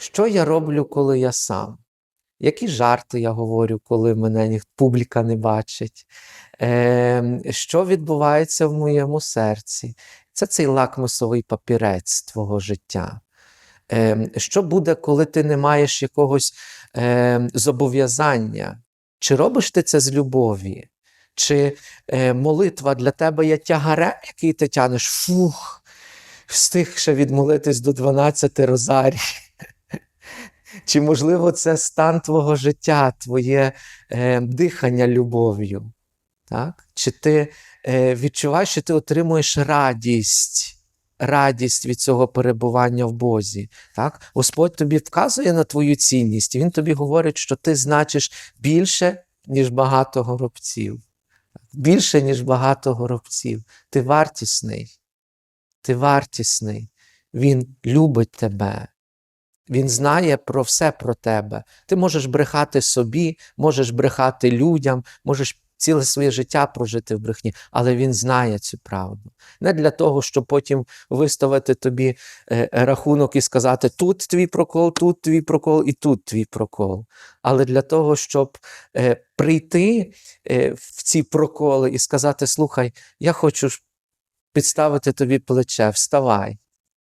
Що я роблю, коли я сам? Які жарти я говорю, коли мене публіка не бачить? Е, що відбувається в моєму серці? Це цей лакмусовий папірець твого життя. Е, що буде, коли ти не маєш якогось е, зобов'язання? Чи робиш ти це з любові? Чи е, молитва для тебе є тягарем, який ти тянеш? Фух, встиг ще відмолитись до 12 розарій. Чи, можливо, це стан твого життя, твоє е, дихання любов'ю? Так? Чи ти е, відчуваєш, що ти отримуєш радість, радість від цього перебування в Бозі? Так? Господь тобі вказує на твою цінність, Він тобі говорить, що ти значиш більше, ніж багато горобців. Більше, ніж багато горобців. Ти вартісний. Ти вартісний. Він любить тебе. Він знає про все про тебе. Ти можеш брехати собі, можеш брехати людям, можеш ціле своє життя прожити в брехні, але він знає цю правду. Не для того, щоб потім виставити тобі е, рахунок і сказати: тут твій прокол, тут твій прокол і тут твій прокол. Але для того, щоб е, прийти е, в ці проколи і сказати: слухай, я хочу підставити тобі плече, вставай.